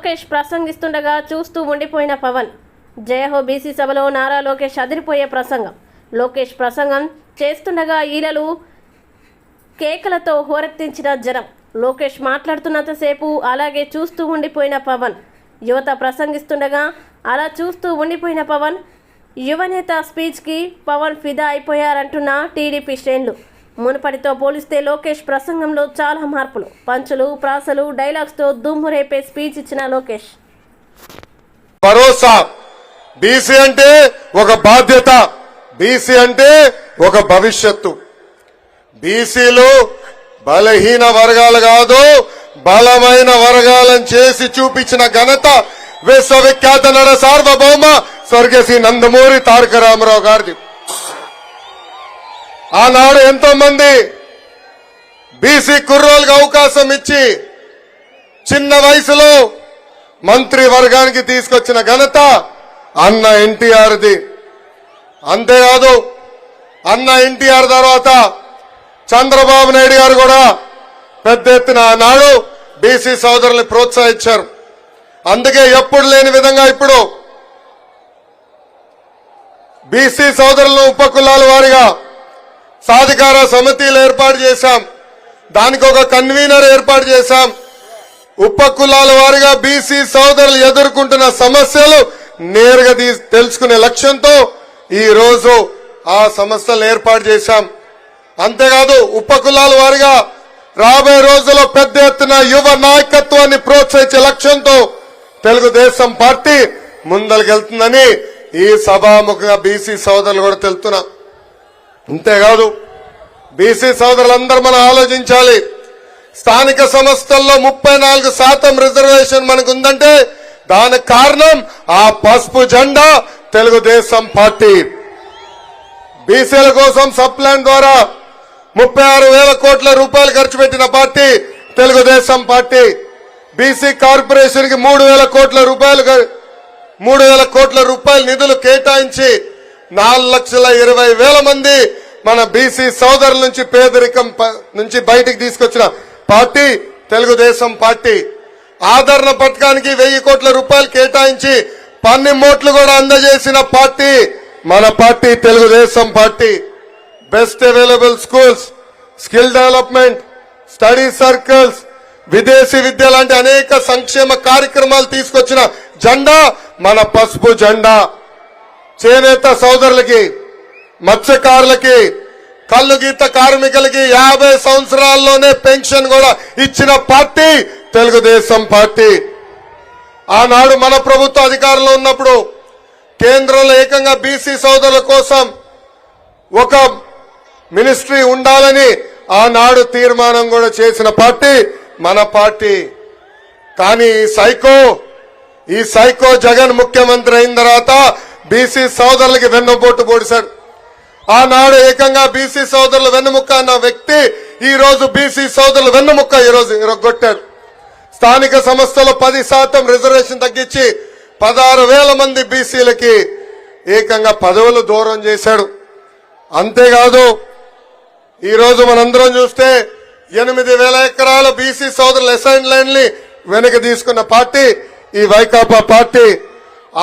లోకేష్ ప్రసంగిస్తుండగా చూస్తూ ఉండిపోయిన పవన్ జయహో బీసీ సభలో నారా లోకేష్ అదిరిపోయే ప్రసంగం. లోకేష్ ప్రసంగం చేస్తుండగా ఈలలు కేకలతో హోరెత్తించిన జనం. లోకేష్ మాట్లాడుతున్నంతసేపు అలాగే చూస్తూ ఉండిపోయిన పవన్ యువత ప్రసంగిస్తుండగా అలా చూస్తూ ఉండిపోయిన పవన్ యువనేత స్పీచ్కి పవన్ ఫిదా అయిపోయారంటున్న టీడీపీ శ్రేణులు. మునుపటితో పోలిస్తే లోకేష్ ప్రసంగంలో చాలా మార్పులు. పంచులు ప్రాసలు డైలాగ్స్తో దుమ్ము రేపే స్పీచ్ ఇచ్చిన లోకేష్. భరోసా. బీసీ అంటే ఒక బాధ్యత. బీసీ అంటే ఒక భవిష్యత్తు. బీసీలు బలహీన వర్గాలు కాదు బలమైన వర్గాలను చేసి చూపించిన ఘనత విశ్వవిఖ్యాత నర సార్వభౌమ స్వర్గశ్రీ నందమూరి తారక రామారావు గారిది. ఆనాడు ఎంతో మంది బీసీ కుర్రోలకు అవకాశం ఇచ్చి చిన్న వయసులో మంత్రి వర్గానికి తీసుకొచ్చిన ఘనత అన్న ఎన్టీఆర్ది. అంతేకాదు అన్న ఎన్టీఆర్ తర్వాత చంద్రబాబు నాయుడు గారు కూడా పెద్ద ఎత్తున ఆనాడు బీసీ సోదరుల్ని ప్రోత్సహించారు. అందుకే ఎప్పుడు లేని విధంగా ఇప్పుడు బీసీ సోదరులను ఉపకులాల వారిగా సాధికార సమితిలు ఏర్పాటు చేశాం. దానికి ఒక కన్వీనర్ ఏర్పాటు చేశాం. ఉప కులాల వారిగా బీసీ సోదరులు ఎదుర్కొంటున్న సమస్యలు నేరుగా తీ- తెలుసుకునే లక్ష్యంతో ఈ రోజు ఆ సమస్యలు ఏర్పాటు చేశాం. అంతేకాదు ఉప కులాల వారిగా రాబోయే రోజుల్లో పెద్ద ఎత్తున యువ నాయకత్వాన్ని ప్రోత్సహించే లక్ష్యంతో తెలుగుదేశం పార్టీ ముందరికెళ్తుందని ఈ సభాముఖంగా బీసీ సోదరులు కూడా తెలుతున్నా అంతేకాదు బీసీ సోదరులందరూ మనం ఆలోచించాలి. స్థానిక సంస్థల్లో ముప్పై నాలుగు శాతం రిజర్వేషన్ మనకు ఉందంటే దానికి కారణం ఆ పసుపు జెండా తెలుగుదేశం పార్టీ. బీసీల కోసం సప్లాన్ ద్వారా ముప్పై ఆరు వేల కోట్ల రూపాయలు ఖర్చు పెట్టిన పార్టీ తెలుగుదేశం పార్టీ. బీసీ కార్పొరేషన్కి మూడు వేల కోట్ల రూపాయలు మూడు వేల కోట్ల రూపాయల నిధులు కేటాయించి నాలుగు లక్షల ఇరవై వేల మంది మన బీసీ సోదరుల నుంచి పేదరికం ప- నుంచి బయటికి తీసుకొచ్చిన పార్టీ తెలుగుదేశం పార్టీ. ఆదరణ పథకానికి వెయ్యి కోట్ల రూపాయలు కేటాయించి పన్నెమోట్లు కూడా అందజేసిన పార్టీ మన party Telugu Desam party. Best available schools skill development study circles విదేశీ విద్య లాంటి అనేక సంక్షేమ కార్యక్రమాలు తీసుకొచ్చిన జెండా మన పసుపు జెండా. చేనేత సోదరులకి మత్స్యకారులకి కళ్ళు గీత కార్మికులకి యాభై సంవత్సరాల్లోనే పెన్షన్ కూడా ఇచ్చిన పార్టీ తెలుగుదేశం పార్టీ. ఆనాడు మన ప్రభుత్వ అధికారంలో ఉన్నప్పుడు కేంద్రంలో ఏకంగా బీసీ సోదరుల కోసం ఒక మినిస్ట్రీ ఉండాలని ఆనాడు తీర్మానం కూడా చేసిన పార్టీ మన పార్టీ. కానీ ఈ సైకో ఈ సైకో జగన్ ముఖ్యమంత్రి అయిన తర్వాత బీసీ సోదరులకి వెన్నుపోటు పొడిశాడు. ఆనాడు ఏకంగా బీసీ సోదరులు వెన్నుముక్క అన్న వ్యక్తి ఈ రోజు బీసీ సోదరులు వెన్నుముక్క ఈ రోజు ఇరగొట్టారు. స్థానిక సంస్థలో పది శాతం రిజర్వేషన్ తగ్గించి పదహారు వేల మంది బీసీలకి ఏకంగా పదవులు దూరం చేశాడు. అంతేకాదు ఈరోజు మనందరం చూస్తే ఎనిమిది వేల ఎకరాల బీసీ సోదరుల అసైన్ ల్యాండ్ వెనక్కి తీసుకున్న పార్టీ ఈ వైకాపా పార్టీ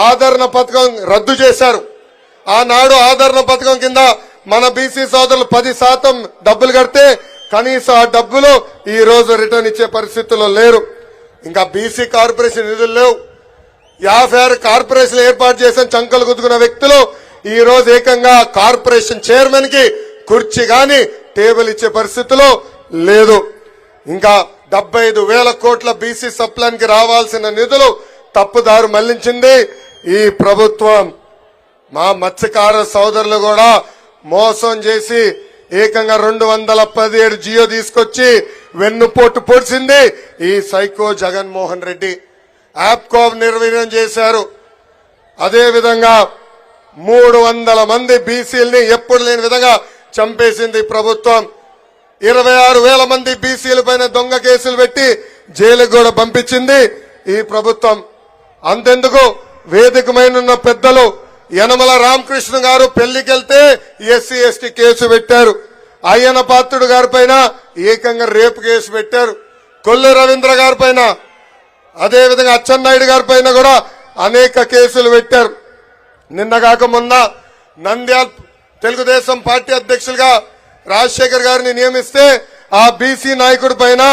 ఆదరణ పథకం రద్దు చేశారు. ఆనాడు ఆదరణ పథకం కింద మన బీసీ సోదరులు పది శాతం డబ్బులు కడితే కనీసం ఆ డబ్బులు ఈ రోజు రిటర్న్ ఇచ్చే పరిస్థితుల్లో లేరు. ఇంకా బీసీ కార్పొరేషన్ నిధులు లేవు. యాభై ఆరు కార్పొరేషన్ ఏర్పాటు చేసిన చంకలు గుద్దుకున్న వ్యక్తులు ఈ రోజు ఏకంగా కార్పొరేషన్ చైర్మన్కి కుర్చీ గాని టేబుల్ ఇచ్చే పరిస్థితిలో లేదు. ఇంకా డెబ్బై ఐదు వేల కోట్ల బీసీ సప్లాన్కి రావాల్సిన నిధులు తప్పుదారు మళ్ళించింది ఈ ప్రభుత్వం. మా మత్స్యకార సోదరులు కూడా మోసం చేసి ఏకంగా రెండు వందల పదిహేడు జియో తీసుకొచ్చి వెన్నుపోటు పొడిచింది ఈ సైకో జగన్మోహన్ రెడ్డి. యాప్కాబ్ నిర్వీర్యం చేశారు. అదే విధంగా మూడు వందల మంది బీసీలని ఎప్పుడు లేని విధంగా చంపేసింది ప్రభుత్వం. ఇరవై ఆరు వేల మంది బీసీల పైన దొంగ కేసులు పెట్టి జైలుకు కూడా పంపించింది ఈ ప్రభుత్వం. అంతెందుకు? వేదికమైన పెద్దలు యనమల రామకృష్ణ గారు పెళ్ళికెళ్తే ఎస్సీ ఎస్టీ కేసు పెట్టారు. అయ్యన పాత్రుడు గారి పైన ఏకంగా రేపు కేసు పెట్టారు. కొల్లు రవీంద్ర గారి పైన అదేవిధంగా అచ్చెన్నాయుడు గారి పైన కూడా అనేక కేసులు పెట్టారు. నిన్న కాక మొన్న నంద్యాల్ తెలుగుదేశం పార్టీ అధ్యక్షులుగా రాజశేఖర్ గారిని నియమిస్తే ఆ బీసీ నాయకుడి పైన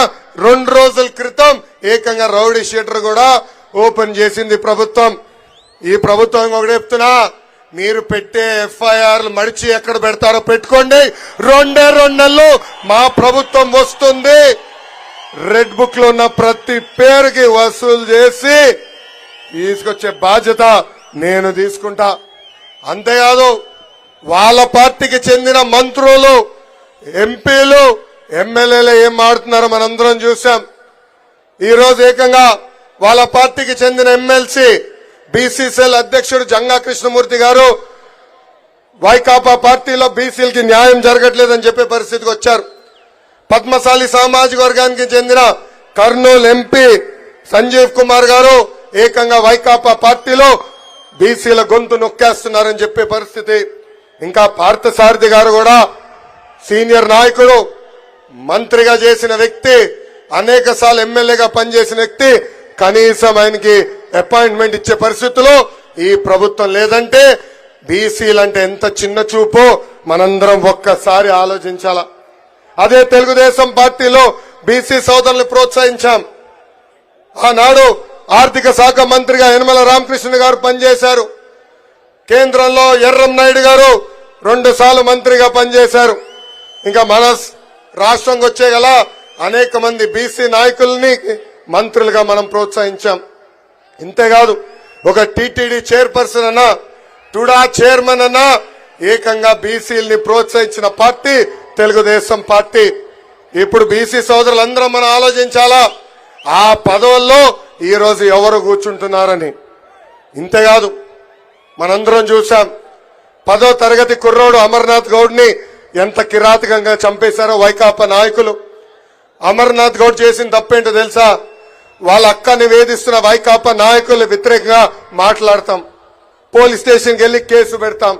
రెండు రోజుల క్రితం ఏకంగా రౌడీ షీటర్ కూడా ఓపెన్ చేసింది ప్రభుత్వం. ఈ ప్రభుత్వం ఒకటి చెప్తున్నా. మీరు పెట్టే ఎఫ్ఐఆర్లు మడిచి ఎక్కడ పెడతారో పెట్టుకోండి. రెండే రెండు నెలలు మా ప్రభుత్వం వస్తుంది. రెడ్ బుక్లో ఉన్న ప్రతి పేరుకి వసూలు చేసి తీసుకొచ్చే బాధ్యత నేను తీసుకుంటా. అంతేకాదు వాళ్ళ పార్టీకి చెందిన మంత్రులు ఎంపీలు ఎమ్మెల్యేలు ఏం ఆడుతున్నారో మనందరం చూసాం ఈరోజు ఏకంగా వాళ్ళ పార్టీకి చెందిన ఎమ్మెల్సీ బీసీసీఎల్ అధ్యక్షుడు జంగా కృష్ణమూర్తి గారు వైకాపా పార్టీలో బీసీలకి న్యాయం జరగట్లేదని చెప్పే పరిస్థితికి వచ్చారు. పద్మశాలి సామాజిక వర్గానికి చెందిన కర్నూలు ఎంపీ సంజీవ్ కుమార్ గారు ఏకంగా వైకాపా పార్టీలో బీసీల గొంతు నొక్కేస్తున్నారని చెప్పే పరిస్థితి. ఇంకా పార్థసారథి గారు కూడా సీనియర్ నాయకుడు మంత్రిగా చేసిన వ్యక్తి అనేక సార్లు ఎమ్మెల్యేగా పనిచేసిన వ్యక్తి కనీసం ఆయనకి అపాయింట్మెంట్ ఇచ్చే పరిస్థితిలో ఈ ప్రభుత్వం లేదంటే బీసీలంటే ఎంత చిన్న చూపో. మనందరం ఒక్కసారి ఆలోచించాలా. అదే తెలుగుదేశం పార్టీలో బీసీ సోదరులు ప్రోత్సహించాం. ఆనాడు ఆర్థిక శాఖ మంత్రిగా యనమల రామకృష్ణ గారు పనిచేశారు. కేంద్రంలో ఎర్రం నాయుడు గారు రెండు సార్లు మంత్రిగా పనిచేశారు. ఇంకా మన రాష్ట్రంకి వచ్చే గల అనేక మంది బీసీ నాయకుల్ని మంత్రులుగా మనం ప్రోత్సహించాం. ఇంతేకాదు ఒక టీటీడీ చైర్పర్సన్ అన్నా టుడా చైర్మన్ అన్నా ఏకంగా బీసీలని ప్రోత్సహించిన పార్టీ తెలుగుదేశం పార్టీ. ఇప్పుడు బీసీ సోదరులందరం మనం ఆలోచించాలా? ఆ పదవుల్లో ఈరోజు ఎవరు కూర్చుంటున్నారని. ఇంతేకాదు మనందరం చూసాం పదో తరగతి కుర్రోడు అమర్నాథ్ గౌడ్ని ఎంత కిరాతకంగా చంపేశారో వైకాపా నాయకులు. అమర్నాథ్ గౌడ్ చేసిన తప్పేంటో తెలుసా? వాళ్ళ అక్కని వేధిస్తున్న వైకాపా నాయకులు వ్యతిరేకంగా మాట్లాడతాం. పోలీస్ స్టేషన్కి వెళ్ళి కేసు పెడతాం.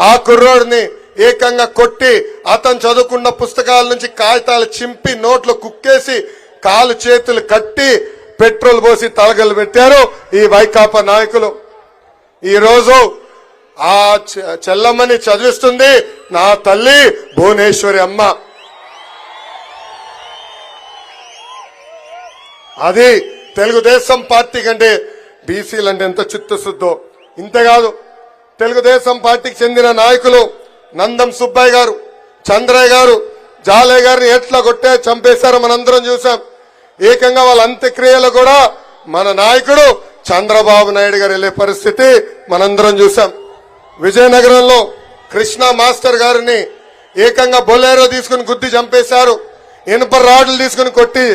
ఆ కుర్రోడిని ఏకంగా కొట్టి అతను చదువుకున్న పుస్తకాల నుంచి కాగితాలు చింపి నోట్లో కుక్కేసి కాలు చేతులు కట్టి పెట్రోల్ పోసి తలగలు పెట్టారు ఈ వైకాపా నాయకులు. ఈరోజు ఆ చె- చెల్లమ్మని చదివిస్తుంది నా తల్లి భువనేశ్వరి అమ్మ. అది తెలుగుదేశం పార్టీ కంటే బీసీలు అంటే ఎంత చిత్తశుద్ధో. ఇంతేకాదు తెలుగుదేశం పార్టీకి చెందిన నాయకులు నందం సుబ్బయ్య గారు చంద్రయ్య గారు జాలయ్య గారిని ఎట్లా కొట్టే చంపేశారో మనందరం చూసాం ఏకంగా వాళ్ళ అంత్యక్రియలు కూడా మన నాయకుడు చంద్రబాబు నాయుడు గారు వెళ్ళే పరిస్థితి మనందరం చూసాం విజయనగరంలో కృష్ణ మాస్టర్ గారిని ఏకంగా బొలేరో తీసుకుని గుద్ది చంపేశారు. ఇనుప రాడ్లు తీసుకుని కొట్టి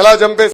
ఎలా చంపేశారు?